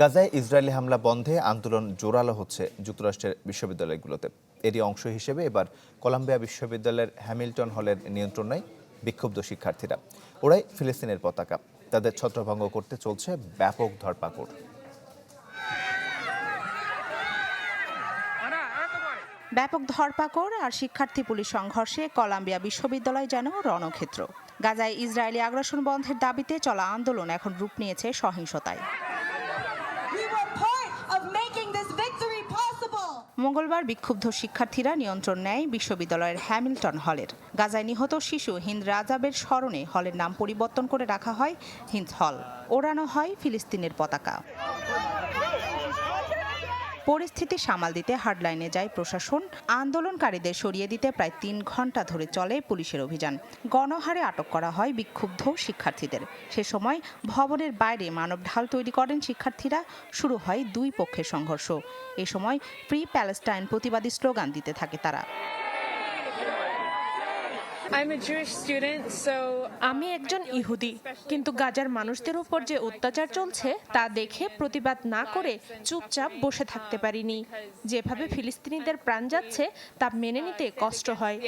গাজায় ইসরায়েলি হামলা বন্ধে আন্দোলন জোরালো হচ্ছে যুক্তরাষ্ট্রের বিশ্ববিদ্যালয়গুলোতে। এরই অংশ হিসেবে এবার কলাম্বিয়া বিশ্ববিদ্যালয়ের হ্যামিল্টন হলের নিয়ন্ত্রণে বিক্ষুব্ধ শিক্ষার্থীরা। ওরাই ফিলিস্তিনের পতাকা। তাদের ছত্রভঙ্গ করতে চলছে ব্যাপক ধরপাকড়। ব্যাপক ধরপাকড় আর শিক্ষার্থী পুলিশ সংঘর্ষে কলাম্বিয়া বিশ্ববিদ্যালয় যেন রণক্ষেত্র। গাজায় ইসরায়েলি আগ্রাসন বন্ধের দাবিতে চলা আন্দোলন এখন রূপ নিয়েছে সহিংসতায়। মঙ্গলবার বিক্ষুব্ধ শিক্ষার্থীরা নিয়ন্ত্রণ নেয় বিশ্ববিদ্যালয়ের হ্যামিল্টন হলের। গাজায় নিহত শিশু হিন্দ রাজাবের স্মরণে হলের নাম পরিবর্তন করে রাখা হয় হিন্দ হল। ওড়ানো হয় ফিলিস্তিনের পতাকা। পরিস্থিতি সামাল দিতে হার্ডলাইনে যায় প্রশাসন। আন্দোলনকারীদের সরিয়ে দিতে প্রায় তিন ঘণ্টা ধরে চলে পুলিশের অভিযান। গণহারে আটক করা হয় বিক্ষুব্ধ শিক্ষার্থীদের। সে সময় ভবনের বাইরে মানব ঢাল তৈরি করেন শিক্ষার্থীরা। শুরু হয় দুই পক্ষের সংঘর্ষ। এ সময় ফ্রি প্যালেস্টাইন প্রতিবাদী স্লোগান দিতে থাকে তারা। আমি একজন ইহুদি কিন্তু গাজার মানুষদের উপর যে অত্যাচার চলছে তা দেখে প্রতিবাদ না করে চুপচাপ বসে থাকতে পারিনি। যেভাবে ফিলিস্তিনিদের প্রাণ যাচ্ছে তা মেনে নিতে কষ্ট হয়।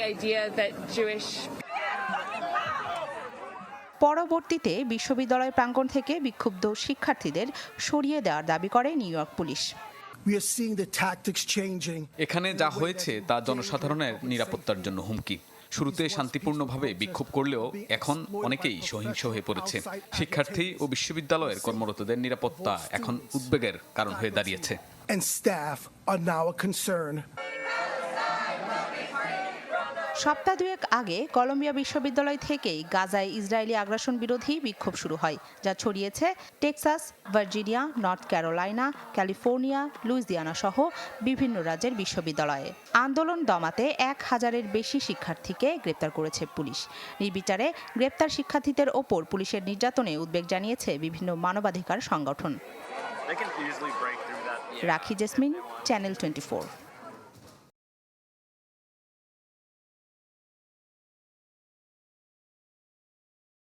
পরবর্তীতে বিশ্ববিদ্যালয় প্রাঙ্গণ থেকে বিক্ষুব্ধ শিক্ষার্থীদের সরিয়ে দেওয়ার দাবি করে নিউ ইয়র্ক পুলিশ. এখানে যা হয়েছে তা জনসাধারণের নিরাপত্তার জন্য হুমকি। শুরুতে শান্তিপূর্ণভাবে বিক্ষোভ করলেও এখন অনেকেই সহিংস হয়ে পড়েছে শিক্ষার্থী ও বিশ্ববিদ্যালয়ের কর্মরতদের নিরাপত্তা এখন উদ্বেগের কারণ হয়ে দাঁড়িয়েছে And staff are now a concern. সপ্তাহ দুয়েক আগে কলম্বিয়া বিশ্ববিদ্যালয় থেকেই গাজায় ইসরায়েলি আগ্রাসন বিরোধী বিক্ষোভ শুরু হয় যা ছড়িয়েছে Texas Virginia North Carolina California Louisiana সহ বিভিন্ন রাজ্যের বিশ্ববিদ্যালয়ে। আন্দোলন দমাতে এক হাজারের বেশি শিক্ষার্থীকে গ্রেপ্তার করেছে পুলিশ। নির্বিচারে গ্রেপ্তার শিক্ষার্থীদের ওপর পুলিশের নির্যাতনে উদ্বেগ জানিয়েছে বিভিন্ন মানবাধিকার সংগঠন. রাখি জেসমিন চ্যানেল টোয়েন্টি